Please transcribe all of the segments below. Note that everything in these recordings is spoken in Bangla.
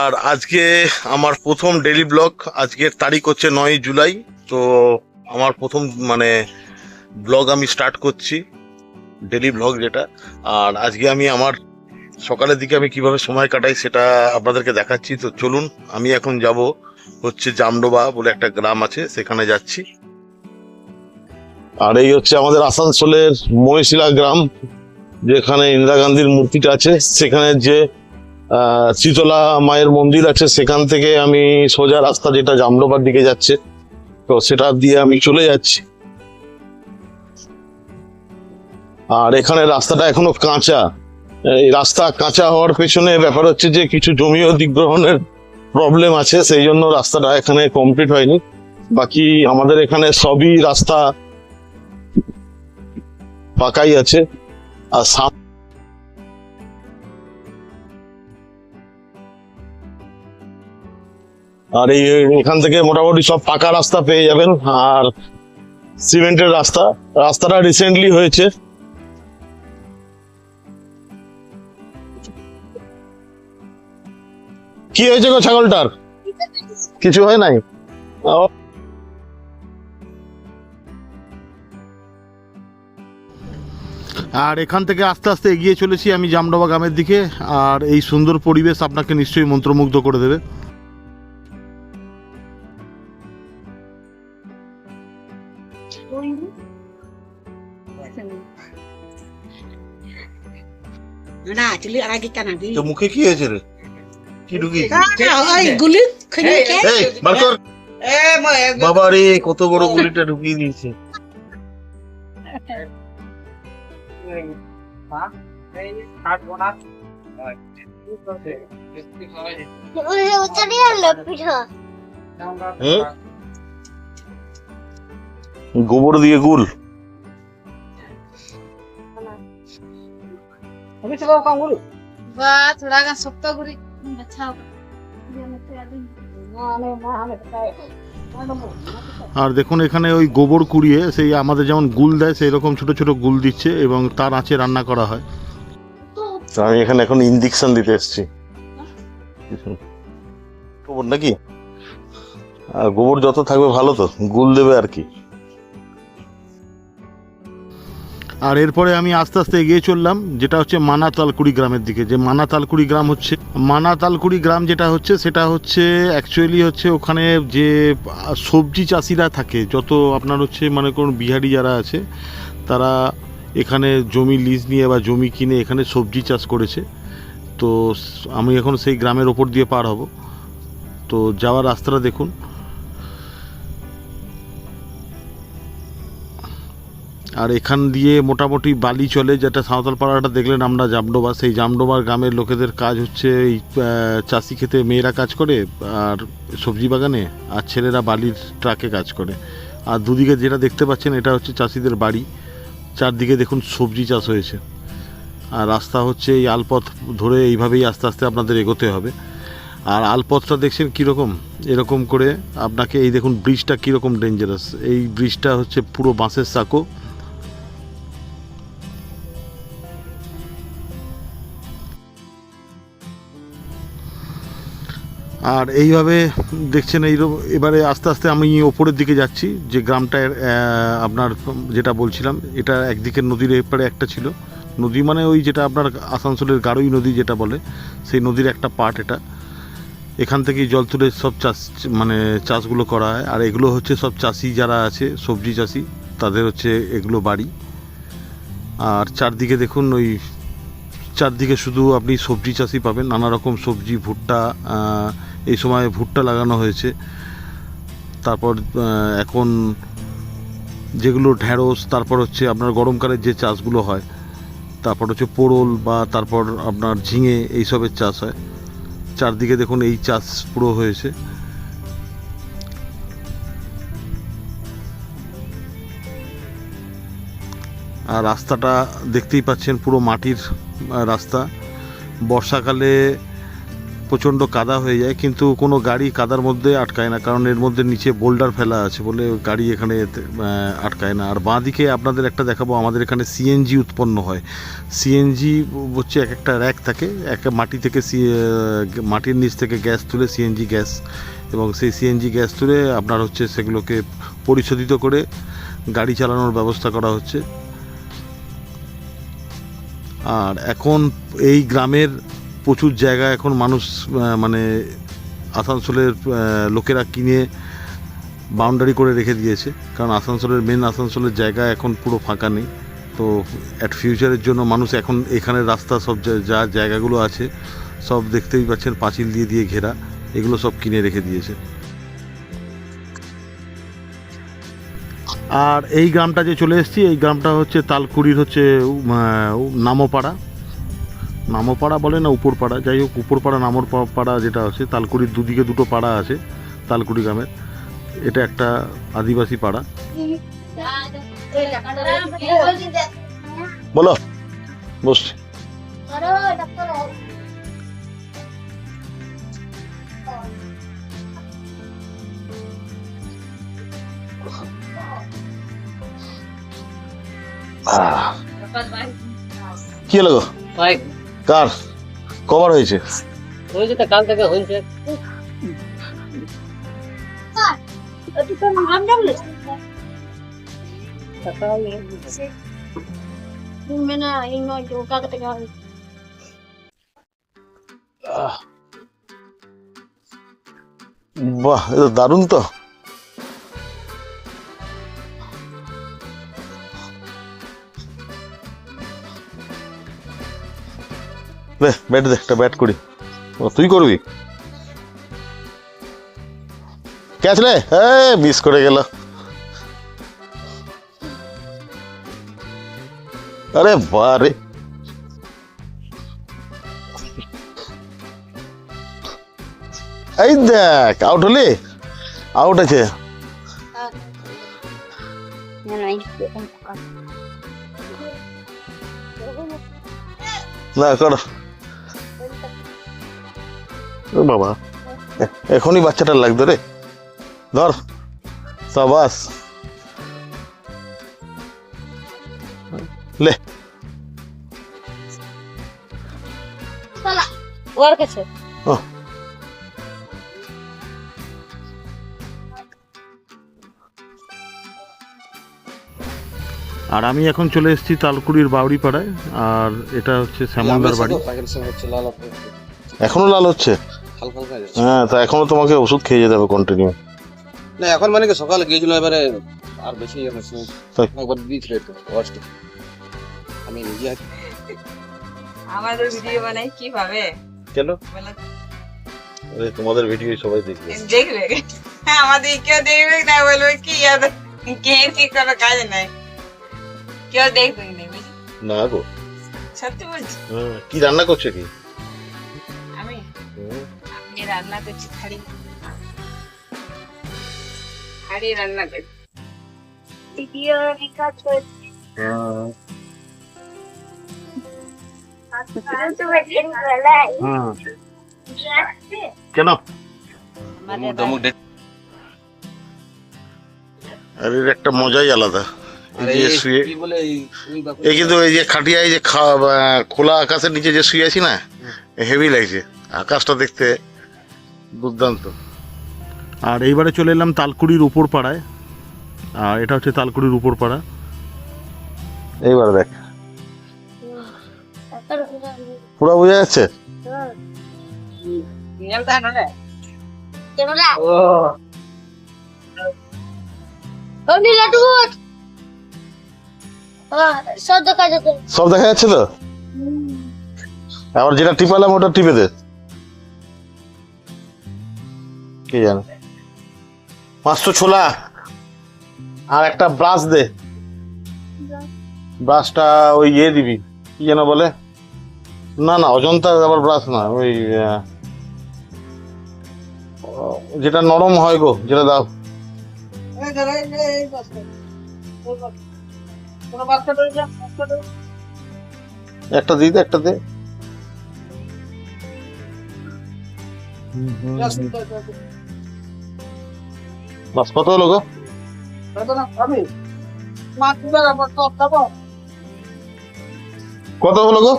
আর আজকে আমার প্রথম ডেলি ব্লগ আজকের তারিখ হচ্ছে নয় জুলাই, তো আমার প্রথম মানে ব্লগ আমি স্টার্ট করছি ডেলি ব্লগ যেটা। আর আজকে আমি আমার সকালের দিকে আমি কীভাবে সময় কাটাই সেটা আপনাদেরকে দেখাচ্ছি। তো চলুন, আমি এখন যাব হচ্ছে জামডোবা বলে একটা গ্রাম আছে, সেখানে যাচ্ছি। আর এই হচ্ছে আমাদের আসানসোলের মহিশিলা গ্রাম, যেখানে ইন্দিরা গান্ধীর মূর্তিটা আছে, সেখানে যে শীতলা মায়ের মন্দির আছে, সেখান থেকে আমি সোজা রাস্তা যেটা জামলোবার দিকে যাচ্ছে, তো সেটা দিয়ে আমি চলে যাচ্ছি। আর এখানে রাস্তাটা এখনও কাঁচা। এই রাস্তা কাঁচা হওয়ার পেছনে ব্যাপার হচ্ছে যে কিছু জমি অধিগ্রহণের প্রবলেম আছে, সেই জন্য রাস্তাটা এখানে কমপ্লিট হয়নি। বাকি আমাদের এখানে সবই রাস্তা পাকাই আছে। আর আর এই এখান থেকে মোটামুটি সব পাকা রাস্তা পেয়ে যাবেন। আর সিমেন্টের রাস্তা, রাস্তাটা রিসেন্টলি হয়েছে। কি হয়েছে গো ছাগলটার? কিছু হয় নাই? আর এখান থেকে আস্তে আস্তে এগিয়ে চলেছি আমি জামডোবা গ্রামের দিকে। আর এই সুন্দর পরিবেশ আপনাকে নিশ্চয়ই মন্ত্রমুগ্ধ করে দেবে। আগে কেন তো মুখে কি হয়েছে রে? কি ওই গুলি খুলে কে? এই বার কর বাবা রে কত বড় গুলিটা ঢুকিয়ে দিয়েছে। গোবর দিয়ে গুল। বা थोड़ा का सप्ताह गुरी अच्छा আর দেখুন এখানে ওই গোবর কুড়িয়ে সেই আমাদের যেমন গুল দেয় সেই রকম ছোট ছোট গুল দিচ্ছে এবং তার আঁচে রান্না করা হয় তো আমি এখানে এখন ইঞ্জেকশন দিতে এসেছি গোবর নাকি আর গোবর যত থাকবে ভালো তো গুল দেবে আর কি আর এরপরে আমি আস্তে আস্তে এগিয়ে চললাম, যেটা হচ্ছে মানা তালকুড়ি গ্রামের দিকে। যে মানা তালকুড়ি গ্রাম হচ্ছে মানা তালকুড়ি গ্রাম যেটা হচ্ছে, সেটা হচ্ছে অ্যাকচুয়ালি হচ্ছে ওখানে যে সবজি চাষিরা থাকে, যত আপনার হচ্ছে মানে কোন বিহারি যারা আছে, তারা এখানে জমি লিজ নিয়ে বা জমি কিনে এখানে সবজি চাষ করেছে। তো আমি এখন সেই গ্রামের ওপর দিয়ে পার হব। তো যাওয়ার রাস্তাটা দেখুন আর এখান দিয়ে মোটামুটি বালি চলে, যেটা সাঁওতাল পাড়াটা দেখলেন আমরা, জামডোবা। সেই জামডোবার গ্রামের লোকেদের কাজ হচ্ছে এই চাষি খেতে মেয়েরা কাজ করে আর সবজি বাগানে, আর ছেলেরা বালির ট্রাকে কাজ করে। আর দুদিকে যেটা দেখতে পাচ্ছেন, এটা হচ্ছে চাষিদের বাড়ি। চারদিকে দেখুন সবজি চাষ হয়েছে। আর রাস্তা হচ্ছে এই আলপথ ধরে এইভাবেই আস্তে আস্তে আপনাদের এগোতে হবে। আর আলপথটা দেখছেন কীরকম? এরকম করে আপনাকে এই দেখুন ব্রিজটা কীরকম ডেঞ্জারাস এই ব্রিজটা হচ্ছে পুরো বাঁশের সাঁকো। আর এইভাবে দেখছেন এই এবারে আস্তে আস্তে আমি ওপরের দিকে যাচ্ছি, যে গ্রামটা আপনার যেটা বলছিলাম, এটা একদিকে নদীর এপারে একটা ছিল। নদী মানে ওই যেটা আপনার আসানসোলের গাড়ই নদী যেটা বলে, সেই নদীর একটা পার্ট এটা। এখান থেকেই জল তুলে সব চাষ মানে চাষগুলো করা হয়। আর এগুলো হচ্ছে সব চাষি যারা আছে, সবজি চাষি, তাদের হচ্ছে এগুলো বাড়ি। আর চারদিকে দেখুন ওই, চারদিকে শুধু আপনি সবজি চাষই পাবেন, নানা রকম সবজি, ভুট্টা এই সময় ভুট্টা লাগানো হয়েছে। তারপর এখন যেগুলো ঢ্যাঁড়স, তারপর হচ্ছে আপনার গরমকালের যে চাষগুলো হয়, তারপর হচ্ছে পোড়ল বা তারপর আপনার ঝিঙে এইসবের চাষ হয়। চারদিকে দেখুন এই চাষ পুরো হয়েছে। আর রাস্তাটা দেখতেই পাচ্ছেন পুরো মাটির রাস্তা। বর্ষাকালে প্রচণ্ড কাদা হয়ে যায়, কিন্তু কোনো গাড়ি কাদার মধ্যে আটকায় না, কারণ এর মধ্যে নিচে বোল্ডার ফেলা আছে বলে গাড়ি এখানে আটকায় না। আর বাঁ দিকে আপনাদের একটা দেখাবো, আমাদের এখানে সিএনজি উৎপন্ন হয়। সিএনজি হচ্ছে এক একটা র্যাক থাকে, এক মাটি থেকে সি মাটির নিচ থেকে গ্যাস তুলে সিএনজি গ্যাস, এবং সেই সিএনজি গ্যাস তুলে আপনার হচ্ছে সেগুলোকে পরিশোধিত করে গাড়ি চালানোর ব্যবস্থা করা হচ্ছে। আর এখন এই গ্রামের প্রচুর জায়গা এখন মানুষ মানে আসানসোলের লোকেরা কিনে বাউন্ডারি করে রেখে দিয়েছে। কারণ আসানসোলের মেন আসানসোলের জায়গা এখন পুরো ফাঁকা নেই। তো অ্যাট ফিউচারের জন্য মানুষ এখন এখানের রাস্তা সব যা জায়গাগুলো আছে, সব দেখতেই পাচ্ছেন পাঁচিল দিয়ে দিয়ে ঘেরা। এগুলো সব কিনে রেখে দিয়েছে। আর এই গ্রামটা যে চলে এসেছি, এই গ্রামটা হচ্ছে তালকুড়ির হচ্ছে নামোপাড়া। নামোপাড়া বলে না উপরপাড়া? যাই হোক উপরপাড়া নামর পা- পাড়া যেটা আছে তালকুড়ির দুদিকে দুটো পাড়া আছে তালকুড়ি গ্রামের। এটা একটা আদিবাসী পাড়া। বলো বসছি। কি হলো গো? ভাই কার? কভার হয়েছে? হয়েছে তো কাল থেকে হয়েছে। বাহ এটা দারুণ তো। বে, ব্যাট দে, একটা ব্যাট করি। ও, তুই করবি? ক্যাচ রে এ মিস করে গেল। আরে বারে। এই দেখ আউট হলি? আউট আছে। না, কর। বাবা। এখনই বাচ্চাটার লাগতো রে। ধর সাবাস। লে। ওর কাছে। আর আমি এখন চলে এসেছি তালকুড়ির বাউরি পাড়ায় আর এটা হচ্ছে শ্যামলদার বাড়ি। এখনও লাল হচ্ছে? হালকা হালকা হ্যাঁ তা এখনও তোমাকে ওষুধ খেয়ে যেতে হবে কন্টিনিউ না এখন মানে কি সকালে গিয়েছিল এবারে আর বেশি ইয়ে হচ্ছে একবার দিয়েছিল একটু আমি নিজে আমাদের ভিডিও বানাই কীভাবে কেন? বলে। তোমাদের ভিডিও সবাই দেখবে। দেখবে? হ্যাঁ, আমাদের কেউ দেখবে না বলবে কি ইয়াদ কে কি কোনো কাজ নাই। কেউ দেখবে না না গো। সত্যি বলছি। কি রান্না করছ কি? রান্না করছি খাড়ি খাড়ি রান্না করছি। ডমুক ডেট আর এর একটা মজাই আলাদা। এই আরে যে শুয়ে এই- কিন্তু এই যে খাটিয়ায় যে খা- খোলা আকাশের নিচে যে শুয়ে আছি না হেভি লাগছে। আকাশটা দেখতে দুর্দান্ত আর এইবারে চলে এলাম তালকুড়ির উপর পাড়ায় আর এটা হচ্ছে তালকুড়ির উপর পাড়া এইবার দেখ পুরো বোঝা যাচ্ছে সব দেখা যেত সব দেখা যাচ্ছে তো আবার যেটা টিপালাম ওটা টিপে দে কি জানে? পাঁচশো ছোলা। আর একটা ব্রাশ দে। ব্রাশটা ওই ইয়ে দিবি কি যেন বলে? না না অজন্তা আবার ব্রাশ না ওই যেটা নরম হয় গো যেটা দাও। একটা দিই দে একটা দে। বাস কত হলো গো? কত হলো গো?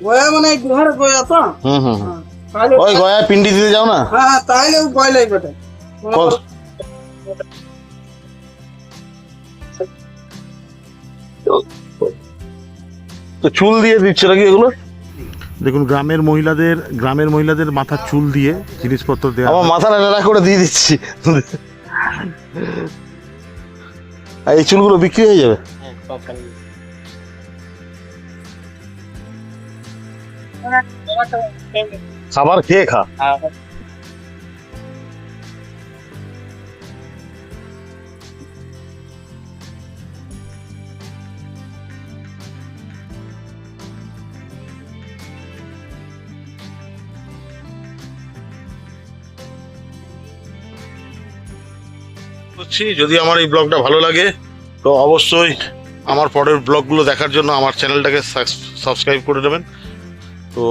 গয়া মানে ঘরে গয়া তো? হুম হুম। ওই গয়া পিন্ডি দিতে যাও না? হ্যাঁ হ্যাঁ তাহলে ভয় লাগবে কত- তো চুল দিয়ে দিচ্ছে নাকি এগুলো? দেখুন গ্রামের মহিলাদের গ্রামের মহিলাদের মাথার চুল দিয়ে জিনিসপত্র দেওয়া আমার মাথা নাড়া করে দিয়ে দিচ্ছি। আর এই চুলগুলো বিক্রি হয়ে যাবে? খাবার খেয়ে খা। করছি। যদি আমার এই ব্লগটা ভালো লাগে, তো অবশ্যই আমার পরের ব্লগগুলো দেখার জন্য আমার চ্যানেলটাকে সাবস্ক্রাইব করে দেবেন। তো